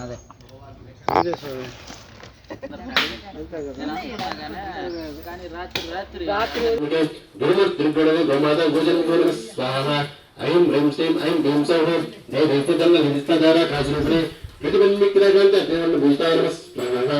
పైన కద్దు అదే కానీ రాత్రి రాత్రి దుర్గోడవ గోమాత భోజనం గోడవ స్వాహ ఐం హ్రీం శ్రీం ఐం భీం సౌహ జయ దైత్యదల్ల నిధిస్తాధార కాశీరూపే ప్రతిబింబిక్రగంత దేవన్న భూతాయ నమ స్వాహ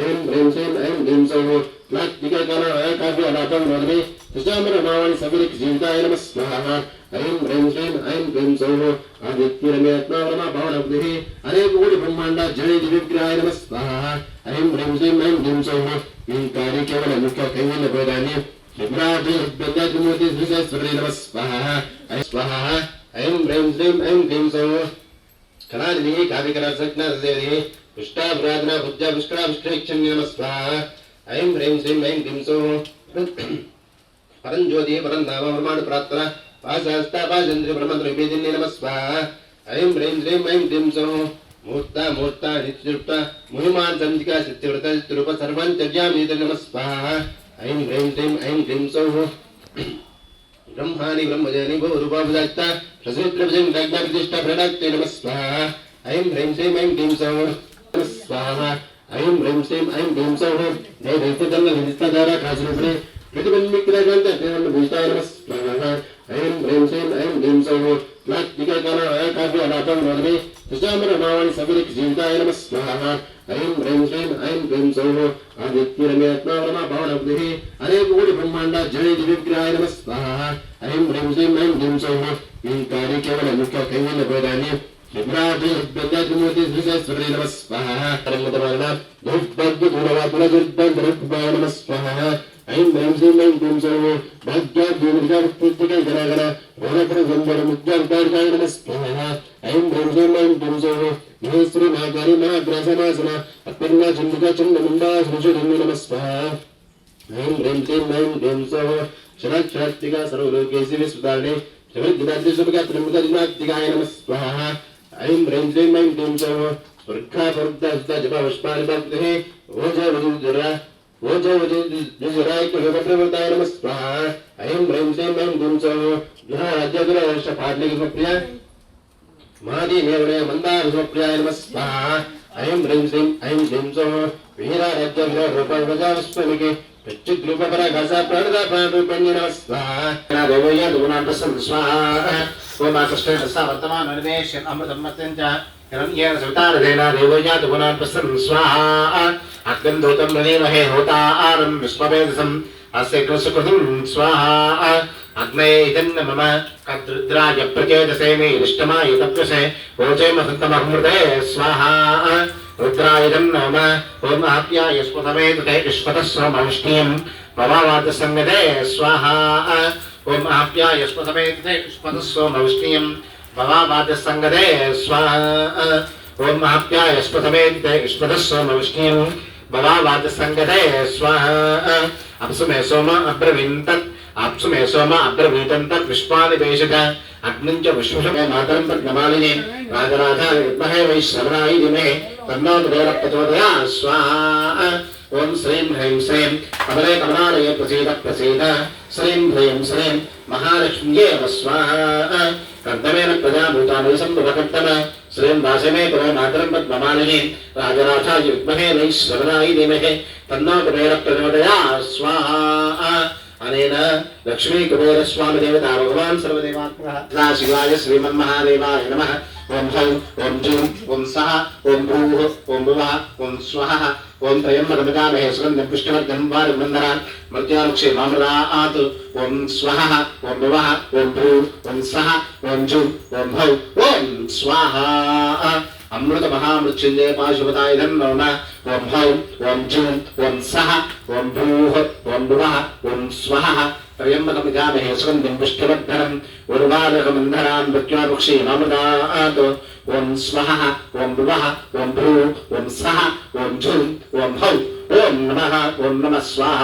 ఐం హ్రీం శ్రీం ఐం భీం సౌహ ప్లాస్టిక కాల కావ్య అలాపం నోదమే సుజామర మావాణి సబిలిక్ జీవితాయ నమ స్వాహ ఐం హ్రీం శ్రీం ఐం భీం సౌహ ఆదిత్యరమేత్నావరమ భవనబుద్ధి అనేక కోటి బ్రహ్మాండ జయ దివ్యగ్రహాయ నమ స్వాహ ఐం హ్రీం శ్రీం ఐం భీం సౌహ ఈ కార్య కేవల ముఖ్య కైవల్య భోగాన్ని విభ్రాజమూర్తి శ్రీశ్వరే నమ స్వాహ ఐ స్వాహ ఐం హ్రీం శ్రీం ఐం హ్రీం సౌ కళానిధి కావ్యకరాసజ్ఞాదేవి పుష్టాభ్రాజన భుజ పుష్కరా పుష్కరీక్షణ్య నమ స్వాహ ఐం హ్రీం శ్రీం ఐం హ్రీం సౌ పరం జ్యోతి పరం నామ పరమాణు ప్రార్థన పాశాస్తాపాచంద్రి బ్రహ్మంత్ర విభేదిన్య నమ స్వాహ ఐం హ్రీం శ్రీం ఐం హ్రీం సౌ మూర్త మూర్త నిత్యుక్త ముహిమాన్ సంధికా సిద్ధివ్రత తిరుప సర్వం చర్యామి నమ స్వాహ ఐం హ్రీం శ్రీం ఐం హ్రీం సౌః బ్రహ్మాని బ్రహ్మజని భూరూపాభుదత్త ప్రసూత్రభుజం ప్రజ్ఞాప్రతిష్ట ప్రణక్తే నమ స్వాహ ఐం హ్రీం శ్రీం ఐం హ్రీం సౌః నమ స్వాహ ఐం హ్రీం శ్రీం ఐం హ్రీం సౌః జయ దైత్యదల్ల నిధిస్తాధార కాశీరూపే ప్రతిబింబిక్రగంత దేవన్న భూతాయ నమ స్వాహ ఐం హ్రీం శ్రీం ఐం హ్రీం సౌః ప్లాస్టిక కాల కావ్య అలాపం నోదమే సుజామర మావాణి సబిలిక్ జీవితాయ నమ స్వాహ ఐం హ్రీం శ్రీం ఐం హ్రీం సౌః ఆదిత్యరమేత్నావరమ భవనబుద్ధి అనేక కోటి బ్రహ్మాండ జయ దివ్యగ్రహాయ నమ స్వాహ ఐం హ్రీం శ్రీం ఐం హ్రీం సౌః ఈ కార్య కేవల ముఖ్య కైవల్య భోగాన్ని దుర్భగ్య దూరవా పునదుర్భగ్య నమ స్వాహ ఐం హ్రీం శ్రీం ఐం హ్రీం సౌః భాగ్య భూమిగా పుత్తిక గణగణ భవనపుర గంధర ముద్యార్కాయ నమ స్వాహ ఐం హ్రీం శ్రీం ఐం హ్రీం సౌః మహేశ్వరి మహాకారి మహాగ్రాసనాసన అత్పన్న చండిక చండ ముండా శ్రీశుద్ధి నమ స్వాహ ఐం హ్రీం శ్రీం ఐం హ్రీం సౌః క్షరాక్షరాత్మిక సర్వలోకేసి విస్మృతాన్ని శబరిద్రాద్రిశుభగా త్రిముఖదినాత్మికాయ నమ స్వాహ ఐం హ్రీం శ్రీం ఐం హ్రీం సౌః స్వర్గా స్వర్గ జప పుష్పాని భక్తి ఓజ వజుర ఓజ వజురాయ కులప్రవృతాయ నమ స్వాహ ఐం హ్రీం శ్రీం ఐం హ్రీం సౌః గృహరాజ్యగుర వర్ష పాడ్లిక ప్రియ మాది నేవడే మందార సుప్రియాయ నమ స్వాహ ఐం హ్రీం అమృతం మత్యం చ హిరణ్యేన సవితారదేన దేవయ్య స్వాహ అగ్రం దూతం ననేమహే హోతారం విశ్వవేదసం అస్య స్వాహ మమ కద్రుద్రాయ ప్రచేదసే మే ఇష్టమాయ తప్యసే స్వాహ रुद्रायुधम् नोम ओम आप्याय स्फुतमेतुते विश्वतस्वमविष्णीयम् ममावादसंगते स्वाहा। ओम आप्याय स्फुतमेतुते विश्वतस्वमविष्णीयम् ममावादसंगते स्वाहा। ओम आप्याय स्फुतमेतुते विश्वतस्वमविष्णीयम् ममावादसंगते स्वाहा। अप्सु सोम अब्रवीन्तत् आप्सु सोम अब्रवीतम् तत् अग्निम् च विश्वशमे मातरम् तद्गमालिने राजराधाय विद्महे वै श्रवणाय दिमे పద్మమాలిని రాజరాజాయ విద్మహే వైశ్రవణాయ దిమే తన్నో దేవ ప్రచోదయా స్వాహ ఓం శ్రీం హ్రీం శ్రీం కమలే కమలాలయ ప్రసీద ప్రసీద శ్రీం హ్రీం శ్రీం మహాలక్ష్మ్యే స్వాహ కర్తమేన ప్రజాభూతాను సంభవకర్తమ శ్రీం వాసమే కురే మాతరం అనేన లక్ష్మీ కుబేర స్వామి దేవత భగవాన్ సర్వదేవాత్మ శివాయ శ్రీమన్మహాదేవాయ నమ ఓం హౌ ఓం జూం ఓం సహ ఓం భూ ఓం భువ ఓం స్వ ఓం త్రయం మదమగామహే సుగంధం పుష్టివర్ధం వారుమందరాన్ మృత్యానుక్షే మామృదాత్ ఓం స్వ ఓం భువ ఓం భూ ఓం సహ ఓం జూం ఓం హౌ ఓం స్వాహ అమృత మహామృత్యుంజయ పాశుపతాయుధం నమ ఓం హౌం ఓం జూం ఓం సహ ఓం భూ ఓం భువ ఓం స్వహ. త్రయంబకం గామహే సుగంధిం పుష్టివర్ధనం. ఉర్వారకమంధరాన్ మృత్యానుక్షీమామృతాత్ ఓం స్వహ ఓం భువ ఓం భూ ఓం సహ ఓం జూం ఓం హౌ. ఓం నమ ఓం నమ స్వాహ.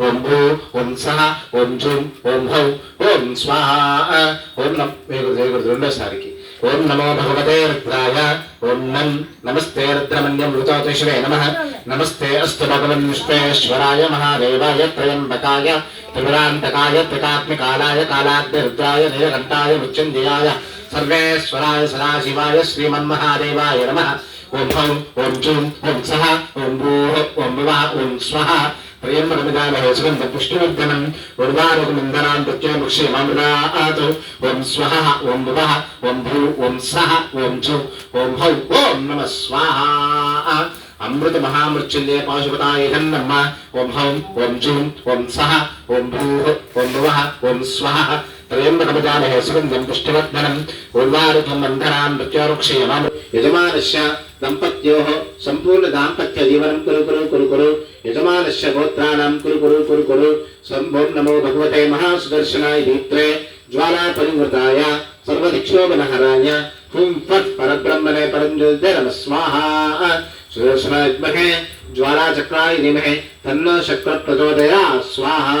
ఓం భూ ఓం సహ ఓం జూం ఓం హౌ. ఓం స్వాహ. ఓం నమ. వేగురు రెండోసారికి. ओम नमो भगवते रुद्राय। ओम नम। नमस्ते रुद्रमण्यम ऋतोतिशिवे नमः। नमस्ते अस्तु भगवन् विश्वेश्वराय महादेवाय त्रयम्बकाय त्रिगुणान्तकाय त्रिकात्मिकालाय कालाग्निरुद्राय नीलकण्ठाय, मृत्युञ्जयाय, सर्वेश्वराय सदाशिवाय, श्रीमन्महादेवाय नमः। ओं हौं, ओं चूं ओं सः, ओं भूः, ओं विवाह ओं स्वः। ప్రియమృదాలయసుగం పుష్టివర్ధనం ఉర్వారుగమిందనాం ప్రత్యమృక్షేమామృదాతు ఓం స్వహ ఓం భువః ఓం భూ ఓం సహ ఓం చౌ ఓం హౌ ఓం నమ స్వాహ అమృత మహామృత్యుందే పాశుపతాయ హన్నమ్మ ఓం హౌం ఓం జూం ఓం సహ ఓం భూ ఓం భువ ఓం స్వహ త్రయంబకమజామహే సుగంధం పుష్టివర్ధనం ఉర్వారుకం మంధరాం మృత్యోరుక్షయమాం యజమానస్య దంపత్యోః సంపూర్ణ దాంపత్య జీవనం కురు కురు కురు కురు యజమానస్య గోత్రాణం కురు కురు కురు కురు సంభోం నమో భగవతే మహాసుదర్శనాయ దీప్త్రే జ్వాలా పరివృతాయ సర్వదిక్షోభనహరాయ హుం ఫట్ పరబ్రహ్మణే పరంజ్యోతే నమ జ్వాలాచక్రాయ ధీమహే తన్నో శక్ర ప్రచోదయా స్వాహా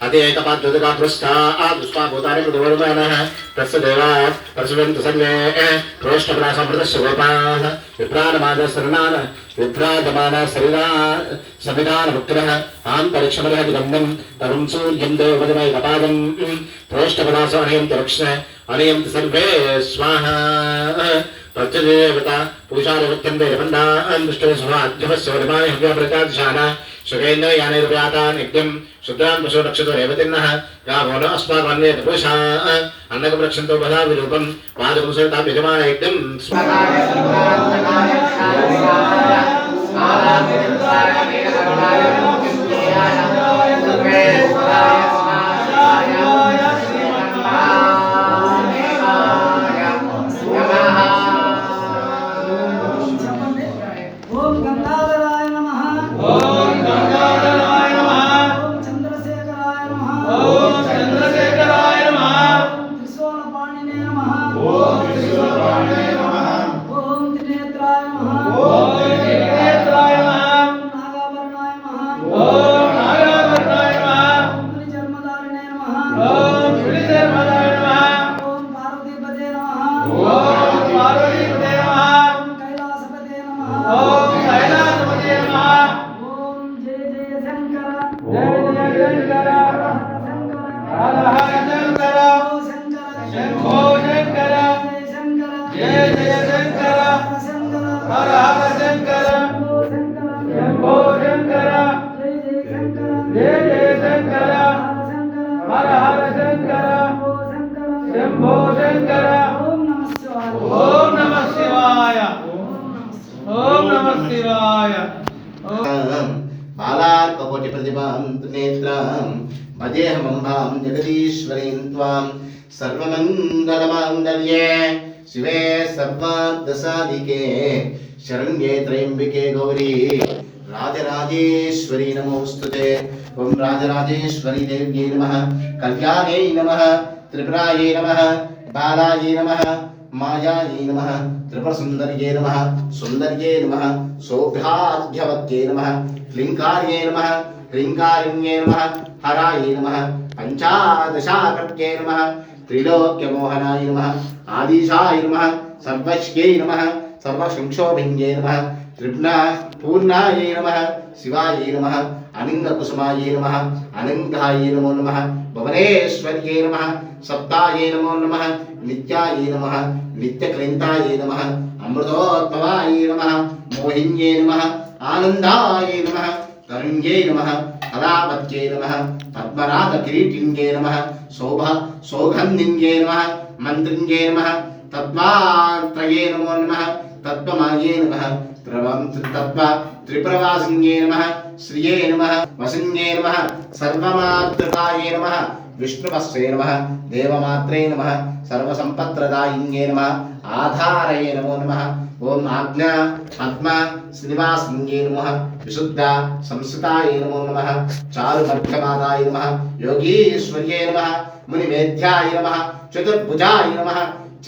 అదేకపాద్యుతగా పురస్కాదుష్పాభూతాని మృదువర్మానः తస్య దేవాः పరశువంతు సన్నే ప్రోష్ఠప్రాసమృతస్య గోపాः విభ్రాణమాద శరణాన విభ్రాజమాన శరీరా సమిధానముక్తిరः ఆంతరిక్షమరः విదండం తరుం సూర్యం దేవదమై కపాదం ప్రోష్ఠపదాస అనయంతి రక్ష అనయంతి సర్వే స్వాహా ప్రత్యదేవత పూజానివృత్తంతే నిబంధాన్ దృష్టే స్వాధ్యమస్య వరిమాయ హవ్యప్రచాదిశాన సుఖేంద్ర యానైర్వ్యాతాన్ యజ్ఞం శుద్ధాన్ పశు రక్షతో రేవతిన్నః గావో న అస్మాకన్నే తపుషా అన్నకం రక్షంతో బధా విరూపం పాదకం సరితాం యజమాన శంభో శంకర. ఓం నమః శివాయ. ఓం నమ శివాయ. బాలార్కకోటి ప్రతిభాం నేత్రాం భజేహమంబాం జగదీశ్వరీం త్వాం. సర్వమంగళమాంగళ్యే శివే సర్వార్థసాధికే శరణ్యే త్రయంబికే గౌరీ. రాజరాజేశ్వరీ నమోస్తుతే. ఓం రాజరాజేశ్వరీ దేవ్యై నమః. కళ్యాణై నమః. త్రిపురాయై నమ బాలాయై నమ మాయాయై నమ త్రిపురసుందర్యై నమ సుందర్యై నమ సౌభ్యాధ్యవత్యై నమ క్లింకార్యై నమ క్లింకారిణ్యై నమ హరాయై నమ పంచాదశాకర్త్యై నమ త్రిలోక్యమోహనాయ నమ ఆదిశాయ నమ సర్వశ్యై నమ సర్వశంక్షోభింజై నమ త్రిప్నా పూర్ణాయ నమ శివాయ నమ అనింగకుసుమాయ నమ అనంగాయ నమో నమ భువనేశ్వర్యై నమ సప్తాయే నమో నమ నిత్యాయే నమ నిత్యక్లింతాయ నమ అమృతోద్భవాయ నమ మోహిన్యే నమ ఆనందాయే నమ తరుణ్యే నమ కళాపత్యే నమ పద్మరాత కిరీటింగే నమ శోభ సౌగంధిన్యై నమ మంత్రింగే నమ తత్వాత్రయే నమో నమ తత్వమాయే నమ త్రవం తత్వ త్రిప్రవాసింగే నమ శ్రియే నమ వసిన్యే నమ సర్వమాతృకాయే నమ విష్ణుమస్వే నమ దేవమాత్రే నమ సర్వసంపత్రదాయిన్యే నమ ఆధారయే నమో నమ. ఓం ఆజ్ఞ ఆత్మ శ్రీనివాసింగే నమ. విశుద్ధ సంస్కృతాయ నమో నమ. చారు మధ్యమాదాయ నమ. యోగీశ్వర్యే నమ. మునిమేధ్యాయ నమ. చతుర్భుజాయ నమ.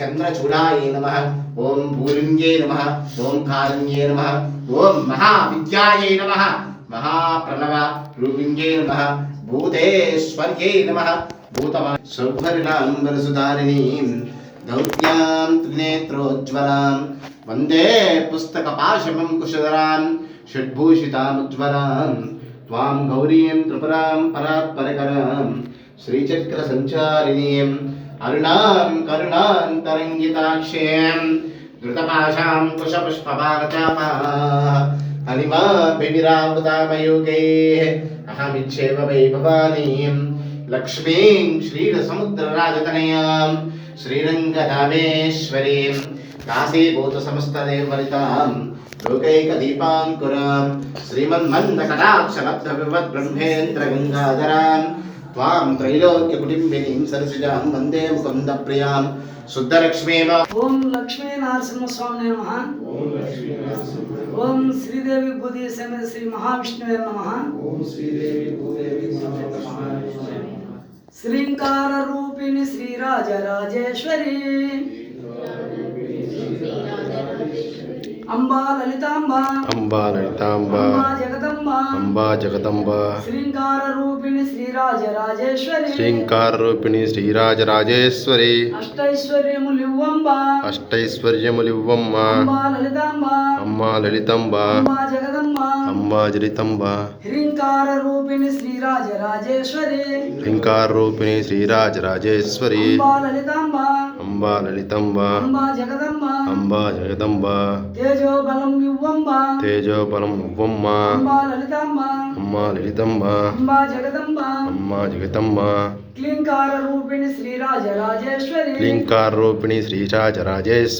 చంద్రచూడాయ నమ. ఓం భూలింగే నమ. ఓంకారంగే నమ. ఓం మహావిద్యాయ నమ. మహాప్రణవ రూపింగే నమ. रूपिङ्गे नमः भूतेश्वर्यै नमः भूतवा सौभरिणाम्बरसुधारिणीं दौत्यां त्रिनेत्रोज्ज्वलां वन्दे पुस्तकपाशमं कुशधरां षड्भूषितामुज्ज्वलां त्वां गौरीं त्रिपुरां परात्परकरां श्रीचक्रसञ्चारिणीम् अरुणां करुणान्तरङ्गिताक्ष्यं అహమిచ్చేవ వై భవానీం లక్ష్మీం శ్రీరసముద్రరాజతనయాం. శ్రీరంగధామేశ్వరీం. కాశీభూత సమస్తదేవరితాం లోకైకదీపాంకురాం. శ్రీమన్మందకటాక్షలబ్ధ त्वां त्रैलोक्यकुटिम्बिनीं सरसिजां वंदे मुकुन्दप्रियाँ शुद्धलक्ष्मीव। ॐ लक्ष्मीनारसिंहस्वामिने नमः। ॐ श्रीदेवी भूदेवी समेत श्री महाविष्णुवे नमः। श्रीङ्काररूपिणि श्रीराजराजेश्वरी अम्बा ललिताम्बा अम्बा ललिताम्बा అంబా జగదంబ. శ్రీంకార రూపిణి శ్రీరాజరాజేశ్వరి. శ్రీంకార రూపిణి శ్రీరాజరాజేశ్వరి అష్టైశ్వర్యములివ్వంబ అష్టైశ్వర్యములివ్వమ్మ లలితాంబ. అమ్మా లలితంబ. జగదంబ. జలితంబ హ్రీంకార రూపిణి శ్రీరాజరాజేశ్వరి. శ్రీంకార రూపిణి శ్రీరాజరాజేశ్వరి. అంబా లలితాంబ. అంబా లలితంబ. జగదంబ. అంబా జగదంబ. తేజో బలం ఇవ్వంబ. తేజోబలం అంబా లలితాంబ. అమ్మా లలితంబ. అంబా జగదంబ. అమ్మా జగదంబ. క్లీంకార రూపిణి శ్రీరాజరాజేశ్వరి క్లీంకార రూపిణి శ్రీరాజరాజేశ్వరి